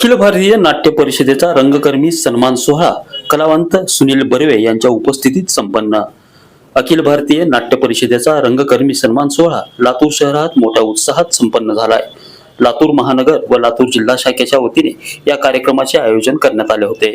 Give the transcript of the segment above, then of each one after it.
अखिल भारतीय नाट्य परिषदेचा रंगकर्मी सन्मान सोहळा कलावंत सुनील बर्वे यांच्या उपस्थितीत संपन्न. अखिल भारतीय नाट्य परिषदेचा रंगकर्मी सन्मान सोहळा लातूर शहरात मोठ्या उत्साहात संपन्न झालाय. लातूर महानगर व लातूर जिल्हा शाखेच्या वतीने या कार्यक्रमाचे आयोजन करण्यात आले होते.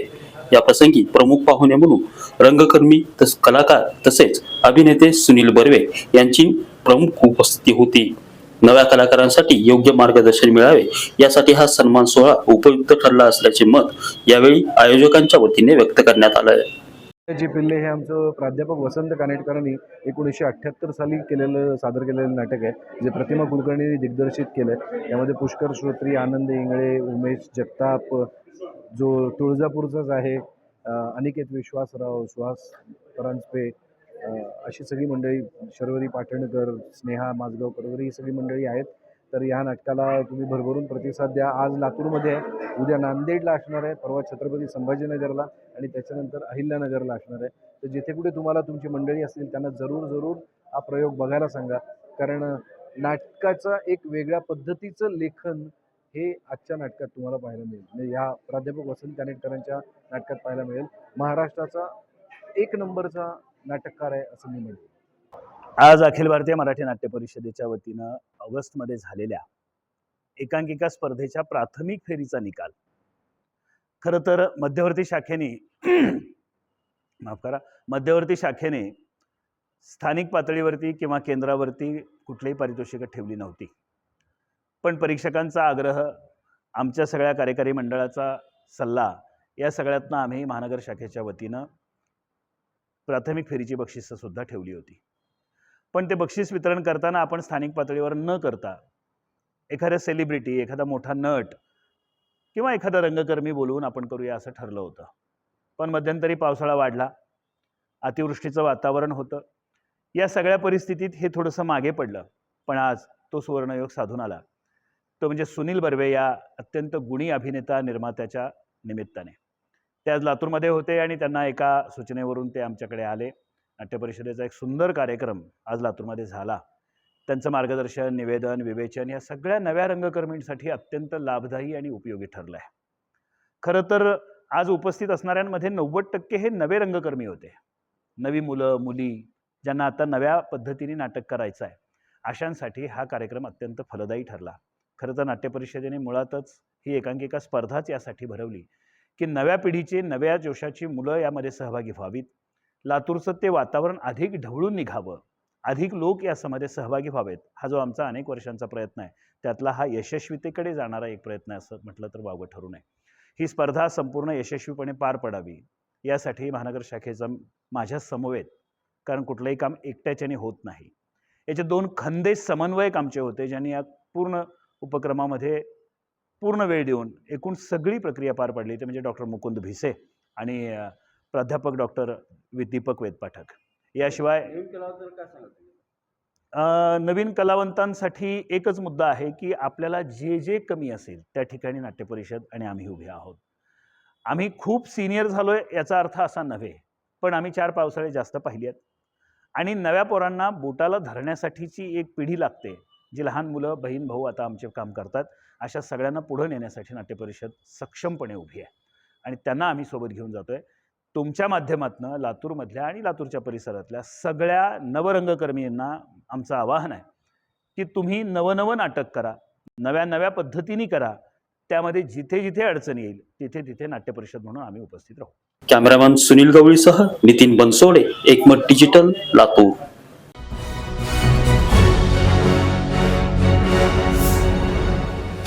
या प्रसंगी प्रमुख पाहुणे म्हणून रंगकर्मी तस कलाकार तसेच अभिनेते सुनील बर्वे यांची प्रमुख उपस्थिती होती. नव्या कलाकारांसाठी योग्य मार्गदर्शन मिळावे यासाठी हा सन्मान सोहळा उपयुक्त ठरला असल्याचे मत यावेळी आयोजकांच्या वतीने व्यक्त करण्यात आलं जी पिल्ले हे आमचं प्राध्यापक वसंत कानेटकरांनी एकोणीसशे अठ्ठ्याहत्तर साली केलेलं सादर केलेलं नाटक आहे जे प्रतिमा कुलकर्णीने दिग्दर्शित केलं आहे यामध्ये पुष्कर श्रोत्री आनंद इंगळे उमेश जगताप जो तुळजापूरचाच आहे अनिकेत विश्वासराव सुहास परांजपे अशी सगळी मंडळी शर्वरी पाटणकर स्नेहा माजगावकर वगैरे ही सगळी मंडळी आहेत. तर या नाटकाला तुम्ही भरभरून प्रतिसाद द्या. आज लातूरमध्ये आहे. उद्या नांदेडला असणार आहे. परवा छत्रपती संभाजीनगरला आणि त्याच्यानंतर अहिल्यानगरला असणार आहे. तर जिथे कुठे तुम्हाला तुमची मंडळी असतील त्यांना जरूर जरूर हा प्रयोग बघायला सांगा. कारण नाटकाचं एक वेगळ्या पद्धतीचं लेखन हे आजच्या नाटकात तुम्हाला पाहायला मिळेल. म्हणजे या प्राध्यापक वसंत कानेटकरांच्या नाटकात पाहायला मिळेल. महाराष्ट्राचा एक नंबरचा नाटककार आहे असं मी म्हणतो आज अखिल भारतीय मराठी नाट्य परिषदेच्या वतीनं ऑगस्टमध्ये झालेल्या एकांकिका स्पर्धेच्या प्राथमिक फेरीचा निकाल. खरं तर मध्यवर्ती शाखेने माफ करा मध्यवर्ती शाखेने स्थानिक पातळीवरती किंवा केंद्रावरती कुठलीही पारितोषिकं ठेवली नव्हती. पण परीक्षकांचा आग्रह आमच्या सगळ्या कार्यकारी मंडळाचा सल्ला या सगळ्यातनं आम्ही महानगर शाखेच्या वतीनं प्राथमिक फेरीची बक्षिसं सुद्धा ठेवली होती. पण ते बक्षीस वितरण करताना आपण स्थानिक पातळीवर न करता एखाद्या सेलिब्रिटी एखादा मोठा नट किंवा एखादा रंगकर्मी बोलवून आपण करूया असं ठरलं होतं. पण मध्यंतरी पावसाळा वाढला. अतिवृष्टीचं वातावरण होतं. या सगळ्या परिस्थितीत हे थोडंसं मागे पडलं. पण आज तो सुवर्णयोग साधून आला. तो म्हणजे सुनील बर्वे या अत्यंत गुणी अभिनेता निर्मात्याच्या निमित्ताने. ते आज लातूरमध्ये होते आणि त्यांना एका सूचनेवरून ते आमच्याकडे आले. नाट्य परिषदेचा एक सुंदर कार्यक्रम आज लातूरमध्ये झाला. त्यांचं मार्गदर्शन निवेदन विवेचन या सगळ्या नव्या रंगकर्मींसाठी अत्यंत लाभदायी आणि उपयोगी ठरलं आहे खरं तर आज उपस्थित असणाऱ्यांमध्ये नव्वद टक्के हे नवे रंगकर्मी होते. नवी मुलं मुली ज्यांना आता नव्या पद्धतीने नाटक करायचं आहे अशांसाठी हा कार्यक्रम अत्यंत फलदायी ठरला. खरं तर नाट्य परिषदेने मुळातच ही एकांकिका स्पर्धाच यासाठी भरवली. की नव्या पिढीचे नव्या जोशाची मुलं यामध्ये सहभागी व्हावीत. लातूरचं ते वातावरण अधिक ढवळून निघावं. अधिक लोक या समाजात सहभागी व्हावेत. हा जो आमचा अनेक वर्षांचा प्रयत्न आहे त्यातला हा यशस्वीतेकडे जाणारा एक प्रयत्न आहे असं म्हटलं तर वावं ठरू नये. ही स्पर्धा संपूर्ण यशस्वीपणे पार पडावी. यासाठी महानगर शाखेचा माझ्या समवेत कारण कुठलंही काम एकट्याच्याने होत नाही. याचे दोन खंदे समन्वयक आमचे होते ज्यांनी या पूर्ण उपक्रमामध्ये पूर्ण वेळ देऊन एकूण सगळी प्रक्रिया पार पाडली ते म्हणजे डॉक्टर मुकुंद भिसे आणि प्राध्यापक डॉक्टर दीपक वेदपाठक. याशिवाय नवीन कलावंतांसाठी एकच मुद्दा आहे की आपल्याला जे जे कमी असेल त्या ठिकाणी नाट्य परिषद आणि आम्ही उभे आहोत. आम्ही खूप सिनियर झालोय याचा अर्थ असा नव्हे पण आम्ही चार पावसाळे जास्त पाहिली आहेत. आणि नव्या पोरांना बोटाला धरण्यासाठीची एक पिढी लागते जी लहान मुलं बहीण भाऊ आता आमचे काम करतात. अशा सगळ्यांना पुढं नेण्यासाठी नाट्य परिषद सक्षमपणे उभी आहे. आणि त्यांना आम्ही सोबत घेऊन जातो आहे तुमच्या माध्यमातनं लातूरमधल्या आणि लातूरच्या परिसरातल्या सगळ्या नवरंगकर्मींना आमचं आवाहन आहे की तुम्ही नवनवं नाटक करा नव्या नव्या पद्धतीने करा त्यामध्ये जिथे जिथे अडचण येईल तिथे तिथे नाट्य परिषद म्हणून आम्ही उपस्थित राहू. Cameraman Sunil गवळीसह Nitin Bansode Ekmat digital Latur.